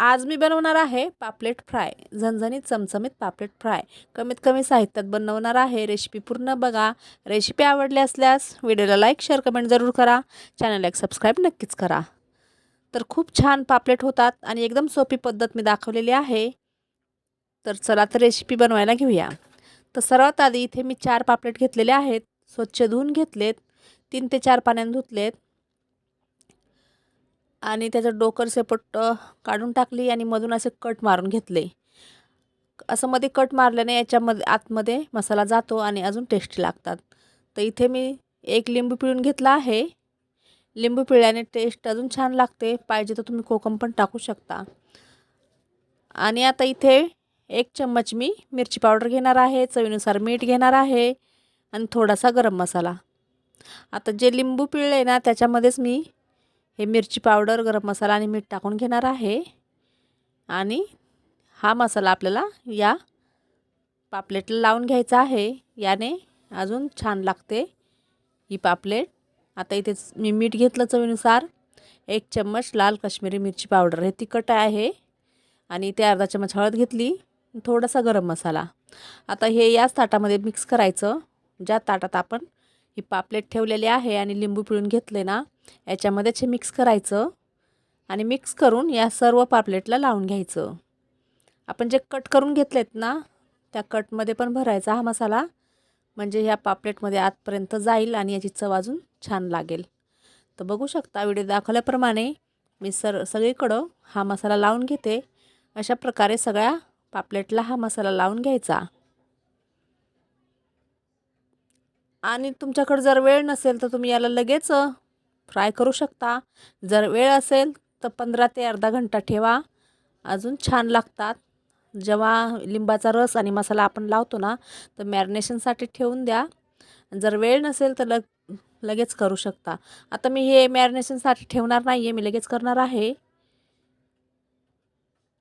आज मी बनवणार आहे पापलेट फ्राय झणझणीत चमचमीत पापलेट फ्राय. कमीत कमी साहित्यात बनवणार आहे रेसिपी पूर्ण बघा. रेसिपी आवडली असल्यास व्हिडिओला लाईक शेअर कमेंट जरूर करा. चॅनलला एक सबस्क्राईब नक्कीच करा. तर खूप छान पापलेट होतात आणि एकदम सोपी पद्धत मी दाखवलेली आहे. तर चला तर रेसिपी बनवायला घेऊया. तर सर्वात आधी इथे मी चार पापलेट घेतलेले आहेत. स्वच्छ धुवून घेतलेत. तीन ते चार पाण्याने धुतलेत. आणि त्याचं डोकर सेपट काढून टाकली आणि मधून असे कट मारून घेतले. असं मध्ये कट मारल्याने याच्यामध्ये आतमध्ये मसाला जातो आणि अजून टेस्टी लागतात. तर इथे मी एक लिंबू पिळून घेतला आहे. लिंबू पिळल्याने टेस्ट अजून छान लागते. पाहिजे तर तुम्ही कोकम पण टाकू शकता. आणि आता इथे एक चम्मच मी मिरची पावडर घेणार आहे. चवीनुसार मीठ घेणार आहे. आणि थोडासा गरम मसाला. आता जे लिंबू पिळले ना त्याच्यामध्येच मी हे मिरची पावडर गरम मसाला आणि मीठ टाकून घेणार आहे. आणि हा मसाला आपल्याला या पापलेटला लावून घ्यायचा आहे. याने अजून छान लागते ही पापलेट. आता इथे मी मीठ घेतलं चवीनुसार. एक चम्मच लाल काश्मीरी मिरची पावडर. हे तिखट आहे. आणि इथे अर्धा चम्मच हळद घेतली. थोडासा गरम मसाला. आता हे याच ताटामध्ये मिक्स करायचं. ज्या ताटात आपण ही पापलेट ठेवलेली आहे आणि लिंबू पिळून घेतले ना याच्यामध्येच हे मिक्स करायचं आणि मिक्स करून या सर्व पापलेटला लावून घ्यायचं. आपण जे कट करून घेतलेत ना त्या कटमध्ये पण भरायचा हा मसाला. म्हणजे ह्या पापलेटमध्ये आतपर्यंत जाईल आणि याची चव अजून छान लागेल. तर बघू शकता व्हिडिओ दाखवल्याप्रमाणे मी सर सगळीकडं हा मसाला लावून घेते. अशा प्रकारे सगळ्या पापलेटला हा मसाला लावून घ्यायचा. आणि तुमच्याकडं जर वेळ नसेल तर तुम्ही याला लगेच फ्राय करू शकता. जर वेळ असेल तर पंधरा ते अर्धा घंटा ठेवा. अजून छान लागतात. जेव्हा लिंबाचा रस आणि मसाला आपण लावतो ना तर मॅरिनेशनसाठी ठेवून द्या. जर वेळ नसेल तर लग लगेच करू शकता. आता मी हे मॅरिनेशनसाठी ठेवणार नाही आहे मी लगेच करणार आहे.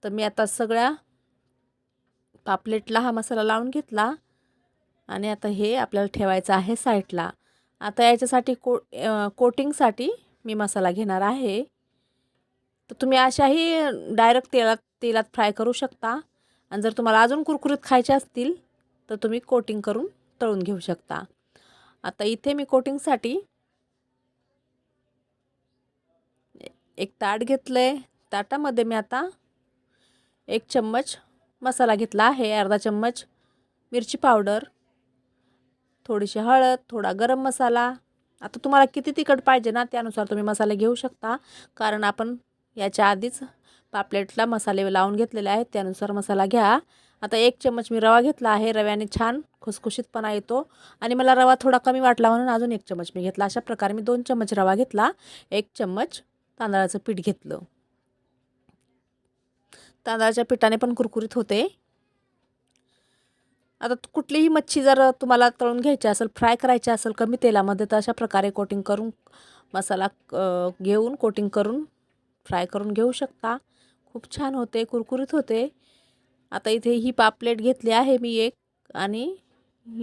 तर मी आता सगळ्या पापलेटला हा मसाला लावून घेतला. आणि आता हे आपल्याला ठेवायचं आहे साईडला. आता याच्यासाठी को कोटिंगसाठी मी मसाला घेणार आहे. तर तुम्ही अशाही डायरेक्ट तेलात तेलात फ्राय करू शकता. आणि जर तुम्हाला अजून कुरकुरीत खायचे असतील तर तुम्ही कोटिंग करून तळून घेऊ शकता. आता इथे मी कोटिंगसाठी एक ताट घेतलं आहे ताटामध्ये मी आता एक चम्मच मसाला घेतला आहे अर्धा चम्मच मिरची पावडर. थोडीशी हळद थोडा गरम मसाला. आता तुम्हाला किती तिखट पाहिजे ना त्यानुसार तुम्ही मसाले घेऊ शकता. कारण आपण याच्या आधीच पापलेटला मसाले लावून घेतलेले आहेत त्यानुसार मसाला घ्या. आता एक चम्मच मी रवा घेतला आहे रव्याने छान खुसखुशीतपणा येतो. आणि मला रवा थोडा कमी वाटला म्हणून अजून एक चम्मच मी घेतला. अशा प्रकारे मी दोन चम्मच रवा घेतला. एक चम्मच तांदळाचं पीठ घेतलं. तांदळाच्या पिठाने पण कुरकुरीत होते. आता कुठलीही मच्छी जर तुम्हाला तळून घ्यायची असेल फ्राय करायची असेल कमी तेलामध्ये तर अशा प्रकारे कोटिंग करून मसाला घेऊन कोटिंग करून फ्राय करून घेऊ शकता. खूप छान होते कुरकुरीत होते. आता इथे ही पापलेट घेतली आहे मी एक आणि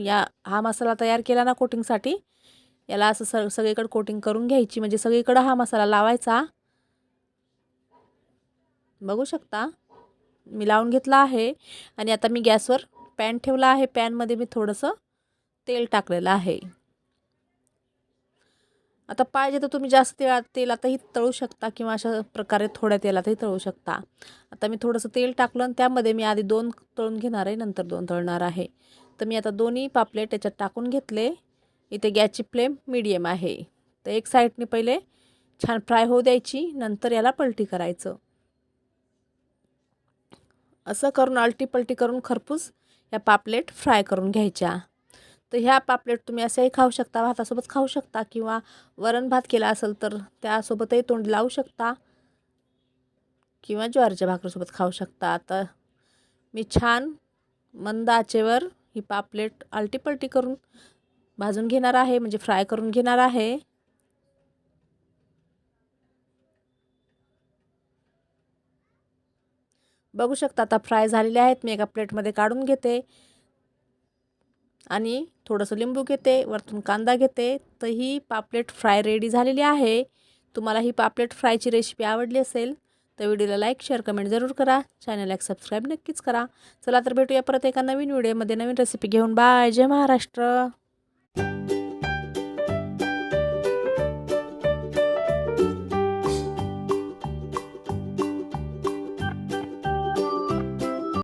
या हा मसाला तयार केला ना कोटिंगसाठी. याला असं स सगळीकडे कोटिंग करून घ्यायची म्हणजे सगळीकडं हा मसाला लावायचा. बघू शकता. मी लावून घेतला आहे आणि आता मी गॅसवर पॅन ठेवला आहे. पॅनमध्ये मी थोडंसं तेल टाकलेलं आहे. आता पाहिजे तर तुम्ही जास्त तेला तेलातही तळू शकता किंवा अशा प्रकारे थोड्या तेलातही तळू शकता. आता मी थोडंसं तेल टाकलं आणि त्यामध्ये मी आधी दोन तळून घेणार आहे. नंतर दोन तळणार आहे. तर मी आता दोन्ही पापलेट त्याच्यात टाकून घेतले. इथे गॅसची फ्लेम मीडियम आहे. तर एक साईडने पहिले छान फ्राय होऊ द्यायची. नंतर याला पलटी करायचं. असं करून आलटी पलटी करून खरपूस ह्या पापलेट फ्राय करून घ्यायच्या. तर ह्या पापलेट तुम्ही असंही खाऊ शकता भातासोबत खाऊ शकता किंवा वरण भात केला असेल तर त्यासोबतही तोंड लावू शकता किंवा ज्वारीच्या भाकरीसोबत खाऊ शकता. आता मी छान मंद आचेवर ही पापलेट आलटीपलटी करून भाजून घेणार आहे म्हणजे फ्राय करून घेणार आहे. बघू शकता आता फ्राय झालेले आहेत मी एका प्लेटमध्ये काढून घेते. आणि थोडंसं लिंबू घेते वरतून कांदा घेते. तर ही पापलेट फ्राय रेडी झालेली आहे. तुम्हाला ही पापलेट फ्रायची रेसिपी आवडली असेल तर व्हिडिओला लाईक शेअर कमेंट जरूर करा. चॅनलला एक सबस्क्राईब नक्कीच करा. चला तर भेटूया परत एका नवीन व्हिडिओमध्ये नवीन रेसिपी घेऊन. बाय जय महाराष्ट्र.